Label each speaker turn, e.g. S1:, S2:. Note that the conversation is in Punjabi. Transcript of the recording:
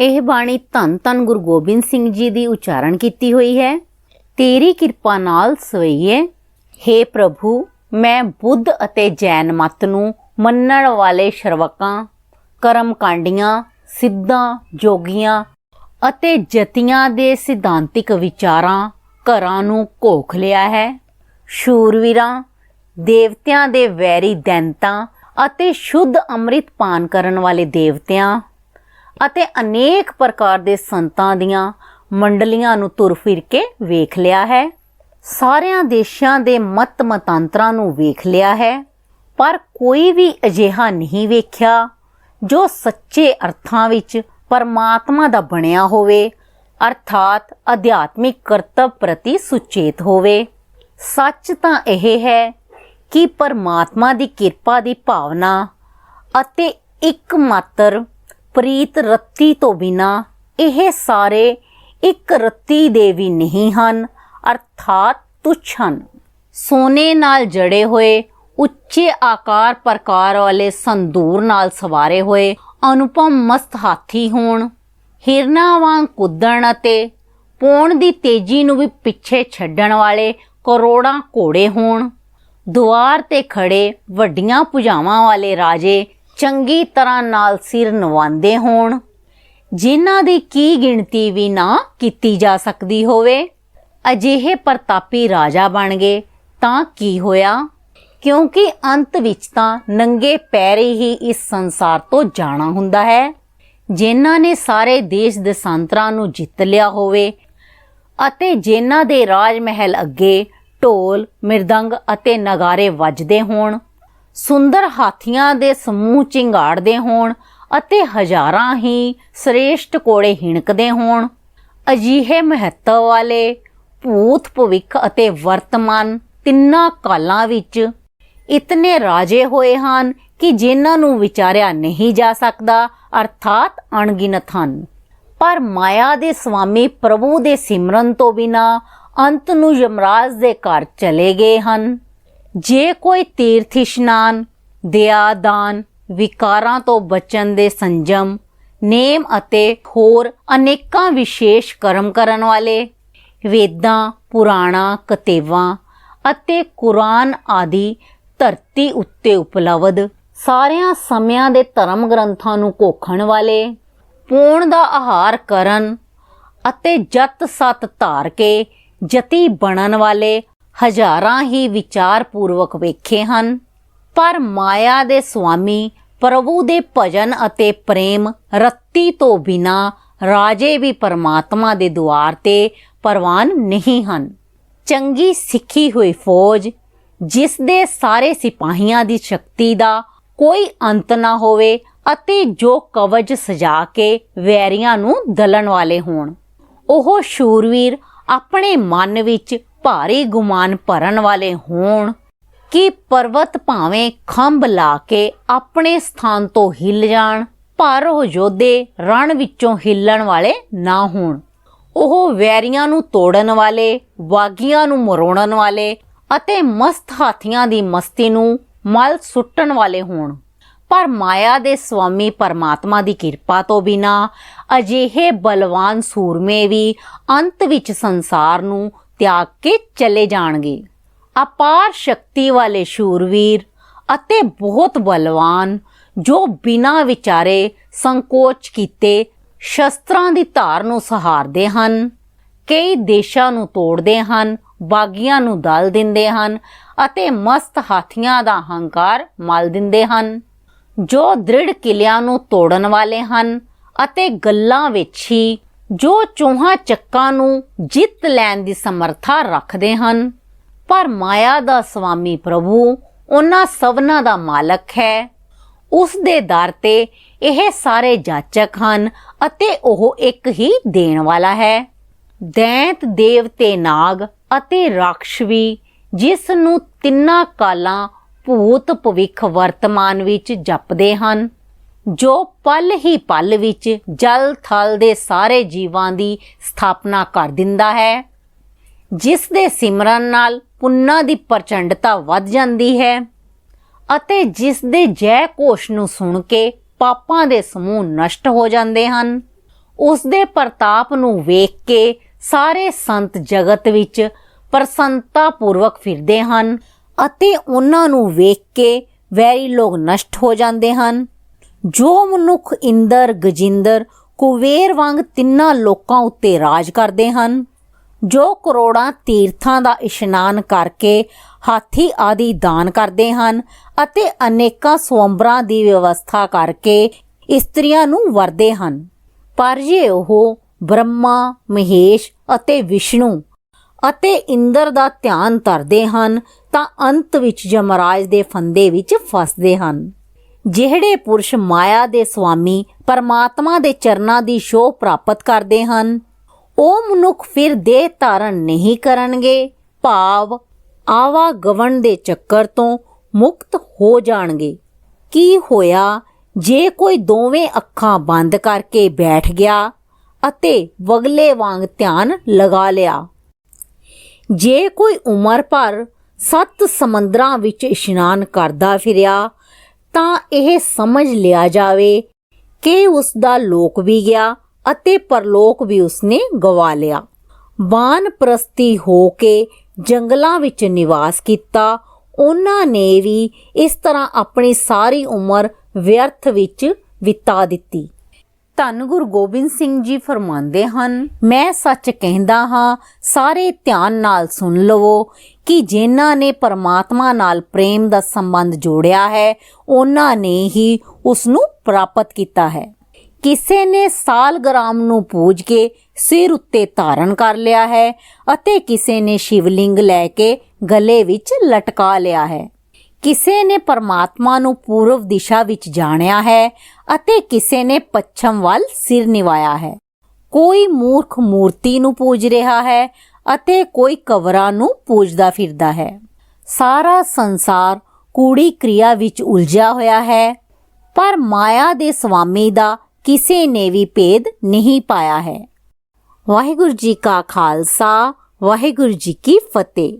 S1: ਇਹ ਬਾਣੀ ਧੰਨ ਧੰਨ ਗੁਰੂ ਗੋਬਿੰਦ ਸਿੰਘ ਜੀ ਦੀ ਉਚਾਰਨ ਕੀਤੀ ਹੋਈ ਹੈ। ਤੇਰੀ ਕਿਰਪਾ ਨਾਲ ਸਵਈਏ। हे ਪ੍ਰਭੂ, ਮੈਂ ਬੁੱਧ ਅਤੇ ਜੈਨ ਮਤ ਨੂੰ ਮੰਨਣ ਵਾਲੇ ਸ਼ਰਵਕਾਂ ਕਰਮ ਕਾਂਡੀਆਂ ਸਿੱਧਾਂ, ਜੋਗੀਆਂ ਅਤੇ ਜਤੀਆਂ ਦੇ ਸਿਧਾਂਤਿਕ ਵਿਚਾਰਾਂ ਘਰਾਂ ਨੂੰ ਘੋਖ ਲਿਆ ਹੈ। ਸ਼ੂਰਵੀਰਾਂ, ਦੇਵਤਿਆਂ ਦੇ ਵੈਰੀ ਦੈਂਤਾਂ ਅਤੇ ਸ਼ੁੱਧ ਅੰਮ੍ਰਿਤ ਪਾਨ ਕਰਨ ਵਾਲੇ ਦੇਵਤਿਆਂ ਅਤੇ ਅਨੇਕ ਪ੍ਰਕਾਰ ਦੇ ਸੰਤਾਂ ਦੀਆਂ ਮੰਡਲੀਆਂ ਨੂੰ ਤੁਰ ਫਿਰ ਕੇ ਵੇਖ ਲਿਆ ਹੈ। ਸਾਰਿਆਂ ਦੇਸ਼ਾਂ ਦੇ ਮਤ ਮਤਾਂਤਰਾਂ ਨੂੰ ਵੇਖ ਲਿਆ ਹੈ। ਪਰ ਕੋਈ ਵੀ ਅਜਿਹਾ ਨਹੀਂ ਵੇਖਿਆ ਜੋ ਸੱਚੇ ਅਰਥਾਂ ਵਿੱਚ ਪਰਮਾਤਮਾ ਦਾ ਬਣਿਆ ਹੋਵੇ, ਅਰਥਾਤ ਅਧਿਆਤਮਿਕ ਕਰਤੱਵ ਪ੍ਰਤੀ ਸੁਚੇਤ ਹੋਵੇ। ਸੱਚ ਤਾਂ ਇਹ ਹੈ ਕਿ ਪਰਮਾਤਮਾ ਦੀ ਕਿਰਪਾ ਦੀ ਭਾਵਨਾ ਅਤੇ ਇੱਕ ਮਾਤਰ ਪ੍ਰੀਤ ਰੱਤੀ ਤੋਂ ਬਿਨਾ ਇਹ ਸਾਰੇ ਇੱਕ ਰੱਤੀ ਦੇ ਵੀ ਨਹੀਂ ਹਨ, ਅਰਥਾਤ ਤੁੱਛ ਹਨ। ਸੋਨੇ ਨਾਲ ਜੜੇ ਹੋਏ, ਉੱਚੇ ਆਕਾਰ ਪ੍ਰਕਾਰ ਵਾਲੇ ਸੰਦੂਰ ਨਾਲ ਸਵਾਰੇ ਹੋਏ, ਅਨੁਪਮ ਮਸਤ ਹਾਥੀ ਹੋਣ, ਹਿਰਨਾ ਵਾਂਗ ਕੁੱਦਣ ਅਤੇ ਪੌਣ ਦੀ ਤੇਜ਼ੀ ਨੂੰ ਵੀ ਪਿੱਛੇ ਛੱਡਣ ਵਾਲੇ ਕਰੋੜਾਂ ਘੋੜੇ ਹੋਣ। ਦੁਆਰ ਤੇ ਖੜੇ ਵੱਡੀਆਂ ਭੁਜਾਵਾਂ ਵਾਲੇ ਰਾਜੇ ਚੰਗੀ ਤਰ੍ਹਾਂ ਨਾਲ ਸਿਰ ਨਵਾਉਂਦੇ ਹੋਣ, ਜਿਨ੍ਹਾਂ ਦੀ ਕੀ ਗਿਣਤੀ ਵੀ ਨਾ ਕੀਤੀ ਜਾ ਸਕਦੀ ਹੋਵੇ, ਅਜਿਹੇ ਪ੍ਰਤਾਪੀ ਰਾਜਾ ਬਣ ਗਏ ਤਾਂ ਕੀ ਹੋਇਆ? ਕਿਉਂਕਿ ਅੰਤ ਵਿੱਚ ਤਾਂ ਨੰਗੇ ਪੈਰੇ ਹੀ ਇਸ ਸੰਸਾਰ ਤੋਂ ਜਾਣਾ ਹੁੰਦਾ ਹੈ। ਜਿਨ੍ਹਾਂ ਨੇ ਸਾਰੇ ਦੇਸ਼ ਦੇ ਦਸਾਂਤਰਾਂ ਨੂੰ ਜਿੱਤ ਲਿਆ ਹੋਵੇ ਅਤੇ ਜਿਨ੍ਹਾਂ ਦੇ ਰਾਜ ਮਹਿਲ ਅੱਗੇ ਢੋਲ, ਮਿਰਦੰਗ ਅਤੇ ਨਗਾਰੇ ਵੱਜਦੇ ਹੋਣ ਸੁੰਦਰ ਹਾਥੀਆਂ ਦੇ ਸਮੂਹ ਚਿੰਗਾੜਦੇ ਹੋਣ ਅਤੇ ਹਜ਼ਾਰਾਂ ਹੀ ਸ੍ਰੇਸ਼ਟ ਕੋੜੇ ਹਿਣਕਦੇ ਹੋਣ। ਅਜੀਹੇ ਮਹੱਤਵ ਵਾਲੇ, ਭੂਤ ਭਵਿੱਖ ਅਤੇ ਵਰਤਮਾਨ ਤਿੰਨਾਂ ਕਾਲਾਂ ਵਿੱਚ ਇਤਨੇ ਰਾਜੇ ਹੋਏ ਹਨ ਕਿ ਜਿਨ੍ਹਾਂ ਨੂੰ ਵਿਚਾਰਿਆ ਨਹੀਂ ਜਾ ਸਕਦਾ, ਅਰਥਾਤ ਅਣਗਿਣਤ ਹਨ। ਪਰ ਮਾਇਆ ਦੇ ਸਵਾਮੀ ਪ੍ਰਭੂ ਦੇ ਸਿਮਰਨ ਤੋਂ ਬਿਨਾ ਅੰਤ ਨੂੰ ਯਮਰਾਜ ਦੇ ਘਰ ਚਲੇ ਗਏ ਹਨ। ਜੇ ਕੋਈ ਤੀਰਥ ਇਸ਼ਨਾਨ ਦਇਆ ਦਾਨ, ਵਿਕਾਰਾਂ ਤੋਂ ਬਚਣ ਦੇ ਸੰਜਮ, ਨੇਮ ਅਤੇ ਹੋਰ ਅਨੇਕਾਂ ਵਿਸ਼ੇਸ਼ ਕਰਮ ਕਰਨ ਵਾਲੇ, ਵੇਦਾਂ, ਪੁਰਾਣਾ ਕਤੇਵਾਂ ਅਤੇ ਕੁਰਾਨ ਆਦਿ ਧਰਤੀ ਉੱਤੇ ਉਪਲਬਧ ਸਾਰਿਆਂ ਸਮਿਆਂ ਦੇ ਧਰਮ ਗ੍ਰੰਥਾਂ ਨੂੰ ਕੋਖਣ ਵਾਲੇ ਪੂਣ ਦਾ ਆਹਾਰ ਕਰਨ ਅਤੇ ਜਤ ਸਤ ਧਾਰ ਕੇ ਜਤੀ ਬਣਨ ਵਾਲੇ ਹਜ਼ਾਰਾਂ ਹੀ ਵਿਚਾਰ ਪੂਰਵਕ ਵੇਖੇ ਹਨ। ਪਰ ਮਾਇਆ ਦੇ ਸੁਆਮੀ ਪ੍ਰਭੂ ਦੇ ਭਜਨ ਅਤੇ ਪ੍ਰੇਮ ਰੱਤੀ ਤੋਂ ਬਿਨਾ ਰਾਜੇ ਵੀ ਪਰਮਾਤਮਾ ਦੇ ਦੁਆਰ ਤੇ ਪਰਵਾਨ ਨਹੀਂ ਹਨ। ਚੰਗੀ ਸਿੱਖੀ ਹੋਈ ਫੌਜ, ਜਿਸ ਦੇ ਸਾਰੇ ਸਿਪਾਹੀਆਂ ਦੀ ਸ਼ਕਤੀ ਦਾ ਕੋਈ ਅੰਤ ਨਾ ਹੋਵੇ ਅਤੇ ਜੋ ਕਵਜ ਸਜਾ ਕੇ ਵੈਰੀਆਂ ਨੂੰ ਦਲਣ ਵਾਲੇ ਹੋਣ। ਉਹ ਸ਼ੂਰਵੀਰ ਆਪਣੇ ਮਨ ਵਿੱਚ ਭਾਰੀ ਗੁਮਾਨ ਭਰਨ ਵਾਲੇ ਹੋਣ, ਕਿ ਪਰਵਤ ਭਾਵੇਂ ਖੰਭ ਲਾ ਕੇ ਆਪਣੇ ਸਥਾਨ ਤੋਂ ਹਿੱਲ ਜਾਣ, ਪਰ ਉਹ ਯੋਧੇ ਰਣ ਵਿੱਚੋਂ ਹਿੱਲਣ ਵਾਲੇ ਨਾ ਹੋਣ। ਉਹ ਵੈਰੀਆਂ ਨੂੰ ਤੋੜਨ ਵਾਲੇ, ਵਾਗੀਆਂ ਨੂੰ ਮਰੋੜਨ ਵਾਲੇ ਅਤੇ ਮਸਤ ਹਾਥੀਆਂ ਦੀ ਮਸਤੀ ਨੂੰ ਮਲ ਸੁੱਟਣ ਵਾਲੇ ਹੋਣ। ਪਰ ਮਾਇਆ ਦੇ ਸਵਾਮੀ ਪਰਮਾਤਮਾ ਦੀ ਕਿਰਪਾ ਤੋਂ ਬਿਨਾ ਅਜਿਹੇ ਬਲਵਾਨ ਸੂਰਮੇ ਵੀ ਅੰਤ ਵਿੱਚ ਸੰਸਾਰ ਨੂੰ ਤਿਆਗ ਕੇ ਚਲੇ ਜਾਣਗੇ। ਅਪਾਰ ਸ਼ਕਤੀ ਵਾਲੇ ਸ਼ੂਰਵੀਰ ਅਤੇ ਬਹੁਤ ਬਲਵਾਨ, ਜੋ ਬਿਨਾਂ ਵਿਚਾਰੇ ਸੰਕੋਚ ਕੀਤੇ ਸ਼ਸਤਰਾਂ ਦੀ ਧਾਰ ਨੂੰ ਸਹਾਰਦੇ ਹਨ, ਕਈ ਦੇਸ਼ਾਂ ਨੂੰ ਤੋੜਦੇ ਹਨ, ਬਾਗੀਆਂ ਨੂੰ ਦਲ ਦਿੰਦੇ ਹਨ ਅਤੇ ਮਸਤ ਹਾਥੀਆਂ ਦਾ ਹੰਕਾਰ ਮਲ ਦਿੰਦੇ ਹਨ, ਜੋ ਦ੍ਰਿੜ ਕਿਲਿਆਂ ਨੂੰ ਤੋੜਨ ਵਾਲੇ ਹਨ ਅਤੇ ਗੱਲਾਂ ਵਿੱਚ ਹੀ ਜੋ ਚੋਹਾਂ ਚੱਕਾਂ ਨੂੰ ਜਿੱਤ ਲੈਣ ਦੀ ਸਮਰੱਥਾ ਰੱਖਦੇ ਹਨ, ਪਰ ਮਾਇਆ ਦਾ ਸਵਾਮੀ ਪ੍ਰਭੂ ਉਹਨਾਂ ਸਭਨਾਂ ਦਾ ਮਾਲਕ ਹੈ। ਉਸ ਦੇ ਦਰ ਤੇ ਇਹ ਸਾਰੇ ਜਾਚਕ ਹਨ ਅਤੇ ਉਹ ਇੱਕ ਹੀ ਦੇਣ ਵਾਲਾ ਹੈ। ਦੈਂਤ ਦੇਵ ਤੇ ਨਾਗ ਅਤੇ ਰਾਖਸ਼ ਵੀ ਜਿਸ ਨੂੰ ਤਿੰਨਾਂ ਕਾਲਾਂ ਭੂਤ ਭਵਿੱਖ ਵਰਤਮਾਨ ਵਿੱਚ ਜਪਦੇ ਹਨ। ਜੋ ਪਲ ਹੀ ਪਲ ਵਿੱਚ ਜਲ ਥਲ ਦੇ ਸਾਰੇ ਜੀਵਾਂ ਦੀ ਸਥਾਪਨਾ ਕਰ ਦਿੰਦਾ ਹੈ, ਜਿਸ ਦੇ ਸਿਮਰਨ ਨਾਲ ਪੁੰਨਾਂ ਦੀ ਪ੍ਰਚੰਡਤਾ ਵੱਧ ਜਾਂਦੀ ਹੈ ਅਤੇ ਜਿਸ ਦੇ ਜੈ ਘੋਸ਼ ਨੂੰ ਸੁਣ ਕੇ ਪਾਪਾਂ ਦੇ ਸਮੂਹ ਨਸ਼ਟ ਹੋ ਜਾਂਦੇ ਹਨ, ਉਸ ਦੇ ਪ੍ਰਤਾਪ ਨੂੰ ਵੇਖ ਕੇ ਸਾਰੇ ਸੰਤ ਜਗਤ ਵਿੱਚ ਪ੍ਰਸੰਨਤਾ ਪੂਰਵਕ ਫਿਰਦੇ ਹਨ ਅਤੇ ਉਹਨਾਂ ਨੂੰ ਵੇਖ ਕੇ ਵੈਰੀ ਲੋਕ ਨਸ਼ਟ ਹੋ ਜਾਂਦੇ ਹਨ। ਜੋ ਮਨੁੱਖ ਇੰਦਰ, ਗਜਿੰਦਰ, ਕੁਵੇਰ ਵਾਂਗ ਤਿੰਨਾਂ ਲੋਕਾਂ ਉੱਤੇ ਰਾਜ ਕਰਦੇ ਹਨ, ਜੋ ਕਰੋੜਾਂ ਤੀਰਥਾਂ ਦਾ ਇਸ਼ਨਾਨ ਕਰਕੇ ਹਾਥੀ ਆਦਿ ਦਾਨ ਕਰਦੇ ਹਨ ਅਤੇ ਅਨੇਕਾਂ ਸਵੰਬਰਾਂ ਦੀ ਵਿਵਸਥਾ ਕਰਕੇ ਇਸਤਰੀਆਂ ਨੂੰ ਵਰਦੇ ਹਨ। ਪਰ ਜੇ ਉਹ ਬ੍ਰਹਮਾ, ਮਹੇਸ਼ ਅਤੇ ਵਿਸ਼ਨੂੰ ਅਤੇ ਇੰਦਰ ਦਾ ਧਿਆਨ ਧਰਦੇ ਹਨ, ਤਾਂ ਅੰਤ ਵਿੱਚ ਜਮਰਾਜ ਦੇ ਫੰਦੇ ਵਿੱਚ ਫਸਦੇ ਹਨ। ਜਿਹੜੇ ਪੁਰਸ਼ ਮਾਇਆ ਦੇ ਸਵਾਮੀ ਪਰਮਾਤਮਾ ਦੇ ਚਰਨਾਂ ਦੀ ਸ਼ੋਅ ਪ੍ਰਾਪਤ ਕਰਦੇ ਹਨ, ਉਹ ਮਨੁੱਖ ਫਿਰ ਦੇਹ ਧਾਰਨ ਨਹੀਂ ਕਰਨਗੇ, ਭਾਵ ਆਵਾ ਗਵਣ ਦੇ ਚੱਕਰ ਤੋਂ ਮੁਕਤ ਹੋ ਜਾਣਗੇ। ਕੀ ਹੋਇਆ ਜੇ ਕੋਈ ਦੋਵੇਂ ਅੱਖਾਂ ਬੰਦ ਕਰਕੇ ਬੈਠ ਗਿਆ ਅਤੇ ਵਗਲੇ ਵਾਂਗ ਧਿਆਨ ਲਗਾ ਲਿਆ? ਜੇ ਕੋਈ ਉਮਰ ਭਰ ਸੱਤ ਸਮੁੰਦਰਾਂ ਵਿੱਚ ਇਸ਼ਨਾਨ ਕਰਦਾ ਫਿਰਿਆ ਤਾਂ ਇਹ ਸਮਝ ਲਿਆ ਜਾਵੇ ਕਿ ਉਸ ਦਾ ਲੋਕ ਵੀ ਗਿਆ ਅਤੇ ਪਰਲੋਕ ਵੀ ਉਸਨੇ ਗਵਾ ਲਿਆ। ਬਾਨ ਪ੍ਰਸਤੀ ਹੋ ਕੇ ਜੰਗਲਾਂ ਵਿੱਚ ਨਿਵਾਸ ਕੀਤਾ। ਉਹਨਾਂ ਨੇ ਵੀ ਇਸ ਤਰ੍ਹਾਂ ਆਪਣੀ ਸਾਰੀ ਉਮਰ ਵਿਅਰਥ ਵਿੱਚ ਬਿਤਾ ਦਿੱਤੀ। ਧੰਨ ਗੁਰੂ ਗੋਬਿੰਦ ਸਿੰਘ ਜੀ ਫਰਮਾਉਂਦੇ ਹਨ, ਮੈਂ ਸੱਚ ਕਹਿੰਦਾ ਹਾਂ, ਸਾਰੇ ਧਿਆਨ ਨਾਲ ਸੁਣ ਲਵੋ ਕਿ ਜਿਨ੍ਹਾਂ ਨੇ ਪਰਮਾਤਮਾ ਨਾਲ ਪ੍ਰੇਮ ਦਾ ਸੰਬੰਧ ਜੋੜਿਆ ਹੈ, ਉਹਨਾਂ ਨੇ ਹੀ ਉਸ ਨੂੰ ਪ੍ਰਾਪਤ ਕੀਤਾ ਹੈ। ਕਿਸੇ ਨੇ ਸਾਲਗ੍ਰਾਮ ਨੂੰ ਪੂਜ ਕੇ ਸਿਰ ਉੱਤੇ ਧਾਰਨ ਕਰ ਲਿਆ ਹੈ ਅਤੇ ਕਿਸੇ ਨੇ ਸ਼ਿਵਲਿੰਗ ਲੈ ਕੇ ਗਲੇ ਵਿੱਚ ਲਟਕਾ ਲਿਆ ਹੈ। ਕਿਸੇ ਨੇ ਪਰਮਾਤਮਾ ਨੂੰ ਪੂਰਵ ਦਿਸ਼ਾ ਵਿੱਚ ਜਾਣਿਆ ਹੈ ਅਤੇ ਕਿਸੇ ਨੇ ਪੱਛਮ ਵੱਲ ਸਿਰ ਨਿਵਾਇਆ ਹੈ। ਕੋਈ ਮੂਰਖ ਮੂਰਤੀ ਨੂੰ ਪੂਜ ਰਿਹਾ ਹੈ ਅਤੇ ਕੋਈ ਕਬਰਾਂ ਨੂੰ ਪੂਜਦਾ ਫਿਰਦਾ ਹੈ। ਸਾਰਾ ਸੰਸਾਰ ਕੂੜੀ ਕ੍ਰਿਆ ਵਿੱਚ ਉਲਝਿਆ ਹੋਇਆ ਹੈ, ਪਰ ਮਾਇਆ ਦੇ ਸਵਾਮੀ ਦਾ ਕਿਸੇ ਨੇ ਵੀ ਭੇਦ ਨਹੀਂ ਪਾਇਆ ਹੈ। ਵਾਹਿਗੁਰੂ ਜੀ ਕਾ ਖਾਲਸਾ, ਵਾਹਿਗੁਰੂ ਜੀ ਕੀ ਫਤਿਹ।